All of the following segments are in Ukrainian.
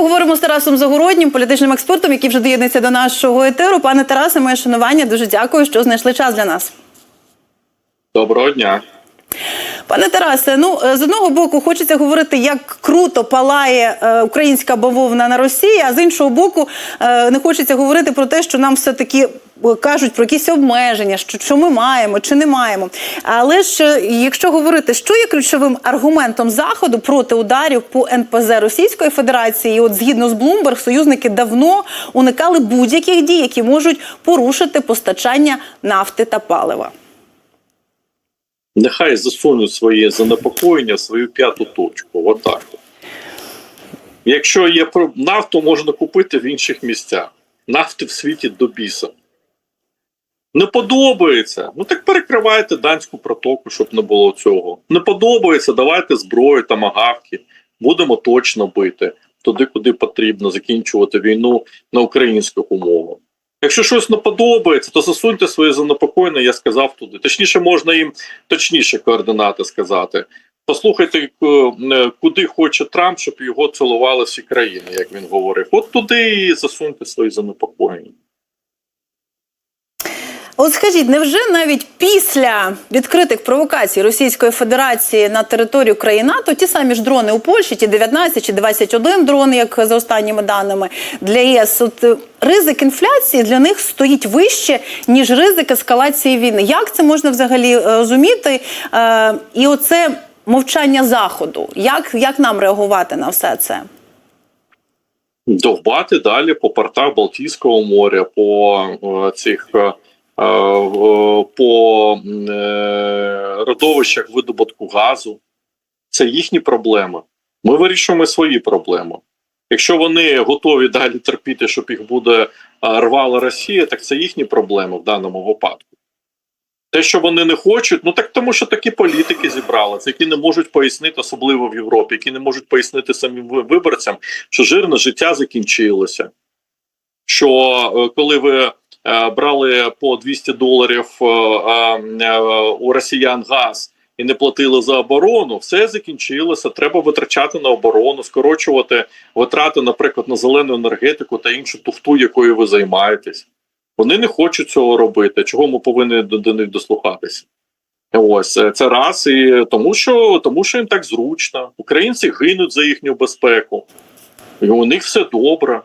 поговоримо з Тарасом Загороднім, політичним експертом, який вже доєднується до нашого етеру. Пане Тарасе, моє шанування. Дуже дякую, що знайшли час для нас. Доброго дня. Пане Тарасе, ну е, з одного боку хочеться говорити, як круто палає е, українська бавовна на Росії, а з іншого боку, е, не хочеться говорити про те, що нам все таки. Кажуть про якісь обмеження, що, що ми маємо чи не маємо. Але ж е, якщо говорити, що є ключовим аргументом заходу проти ударів по НПЗ Російської Федерації, от згідно з Bloomberg, союзники давно уникали будь-яких дій, які можуть порушити постачання нафти та палива. Нехай засунуть своє занепокоєння свою п'яту точку. Отак. от. Якщо є нафту, можна купити в інших місцях. Нафти в світі до біса. Не подобається. Ну так перекривайте данську протоку, щоб не було цього. Не подобається, давайте зброю та магавки. Будемо точно бити туди, куди потрібно, закінчувати війну на українських умовах. Якщо щось не подобається, то засуньте свої занепокоєння, я сказав туди. Точніше, можна їм точніше координати сказати. Послухайте, е, куди хоче Трамп, щоб його цілували всі країни, як він говорив. От туди і засуньте свої занепокоєння. От скажіть, невже навіть після відкритих провокацій Російської Федерації на територію країн НАТО ті самі ж дрони у Польщі, ті 19 чи 21 дрон, як за останніми даними для ЄС, от е, ризик інфляції для них стоїть вище ніж ризик ескалації війни. Як це можна взагалі е, розуміти? Е, і оце мовчання заходу. Як, як нам реагувати на все це? довбати далі по портах Балтійського моря, по е, цих по е, родовищах видобутку газу. Це їхні проблеми. Ми вирішуємо свої проблеми. Якщо вони готові далі терпіти, щоб їх буде е, рвала Росія, так це їхні проблеми в даному випадку. Те, що вони не хочуть, ну так тому, що такі політики зібралися, які не можуть пояснити, особливо в Європі, які не можуть пояснити самим виборцям, що жирне життя закінчилося. Що е, коли ви е, брали по 200 доларів е, е, е, у росіян газ і не платили за оборону, все закінчилося. Треба витрачати на оборону, скорочувати витрати, наприклад, на зелену енергетику та іншу туфту, якою ви займаєтесь. Вони не хочуть цього робити. Чого ми повинні до, до них дослухатися? Ось е, це раз, і тому що тому що їм так зручно. Українці гинуть за їхню безпеку, і у них все добре.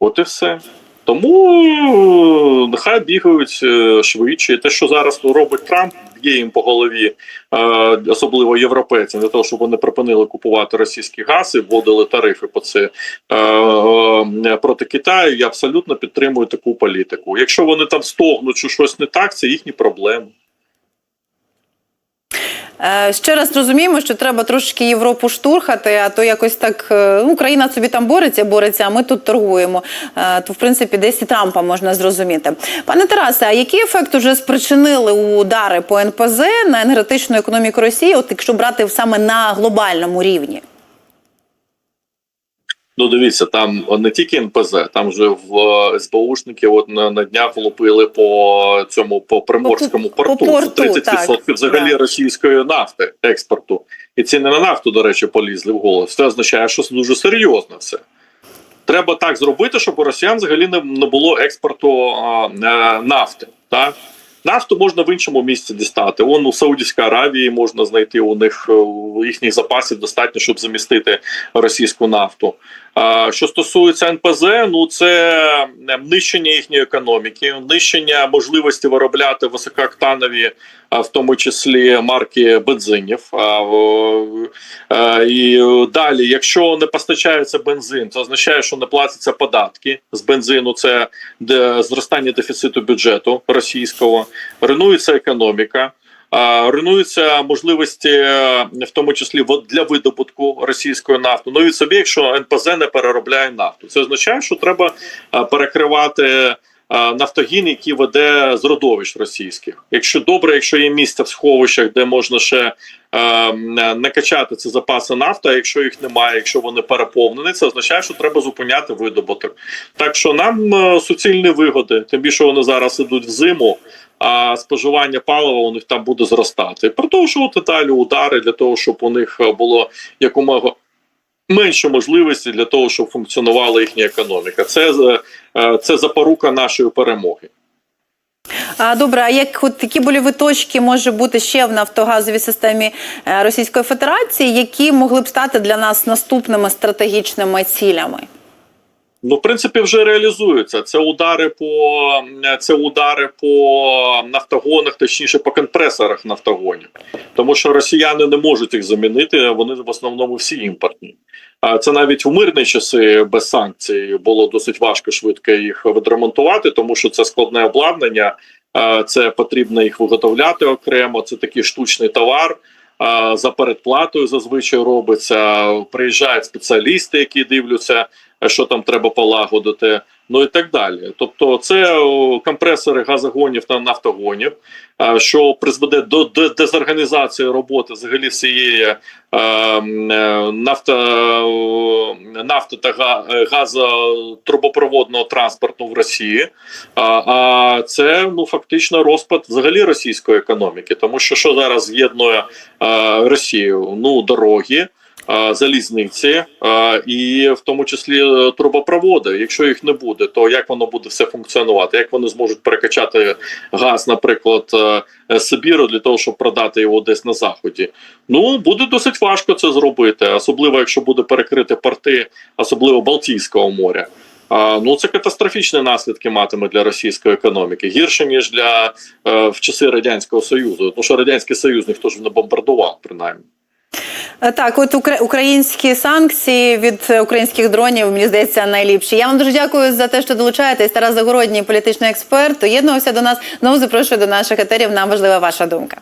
От і все. Тому е, нехай бігають е, швидше. Те, що зараз робить Трамп, б'є їм по голові, е, особливо європейцям, для того, щоб вони припинили купувати російські газ і вводили тарифи по це проти Китаю. Я абсолютно підтримую таку політику. Якщо вони там стогнуть, що щось не так, це їхні проблеми. Е, Ще раз розуміємо, що треба трошки Європу штурхати, а то якось так е, ну, Україна собі там бореться, бореться, а ми тут торгуємо. Е, То, в принципі, десь і Трампа можна зрозуміти. Пане Тарасе, а який ефект уже спричинили удари по НПЗ на енергетичну економіку Росії, от якщо брати саме на глобальному рівні? Ну, дивіться, там не тільки НПЗ, там вже в е, СБУшники от на, на днях влупили по цьому по приморському По- по порту. порту, Це 30% так, взагалі так. російської нафти експорту. І ціни на нафту, до речі, полізли в голос. Це означає, що це дуже серйозно все. Треба так зробити, щоб у росіян взагалі не, не було експорту а, е, нафти. Так? Нафту можна в іншому місці дістати. Вон у Саудівській Аравії можна знайти у них е, у їхніх запасів достатньо, щоб замістити російську нафту. Що стосується НПЗ, ну це е, нищення їхньої економіки, нищення можливості виробляти високооктанові, а, в тому числі марки бензинів. Е, І далі, якщо не постачається бензин, це означає, що не платяться податки з бензину. Це зростання дефіциту бюджету російського, руйнується економіка. Руйнуються можливості, е, в тому числі для видобутку російської нафти. Ну і собі, якщо НПЗ не переробляє нафту, це означає, що треба е, перекривати нафтогін, який веде з родовищ російських. Якщо добре, якщо є місця в сховищах, де можна ще е, накачати ці запаси нафти, а якщо їх немає, якщо вони переповнені, це означає, що треба зупиняти видобуток. Так що нам е, суцільні вигоди, тим більше вони зараз ідуть в зиму. А споживання палива у них там буде зростати. Продовжувати далі удари для того, щоб у них е, було якомога менше можливості для того, щоб функціонувала їхня економіка. Це, е, це запорука нашої перемоги. Добре, а як от такі больові точки може бути ще в нафтогазовій системі е, Російської Федерації, які могли б стати для нас наступними стратегічними цілями? Ну, в принципі, вже реалізуються. Це удари по це удари по нафтогонах, точніше по компресорах нафтогонів, тому що росіяни не можуть їх замінити. Вони в основному всі імпортні. А це навіть у мирні часи без санкцій було досить важко швидко їх відремонтувати, тому що це складне обладнання. Це потрібно їх виготовляти окремо. Це такий штучний товар. За передплатою зазвичай робиться. Приїжджають спеціалісти, які дивляться що там треба полагодити, ну і так далі. Тобто, це компресори газогонів та нафтогонів, що призведе до дезорганізації роботи взагалі всієї е, е, нафта, е, нафти та га- е, газотрубопроводного транспорту в Росії. А, це ну фактично розпад взагалі російської економіки, тому що що зараз з'єднує е, Росію? Ну дороги е, залізниці і в тому числі е, трубопроводи. Якщо їх не буде, то як воно буде все функціонувати? Як вони зможуть перекачати газ, наприклад, е, Сибіру для того, щоб продати його десь на заході? Ну буде досить важко це зробити, особливо якщо буде перекрити порти, особливо Балтійського моря. Ну це катастрофічні наслідки матиме для російської економіки гірше ніж для е, в часи радянського союзу. Тому що радянський союз ніхто ж не бомбардував, принаймні. Е, Так, от укра- українські санкції від е, українських дронів, мені здається, найліпші. Я вам дуже дякую за те, що долучаєтесь. Тарас Загородній, політичний експерт, доєднувався до нас. Знову запрошую до наших етерів. Нам важлива ваша думка.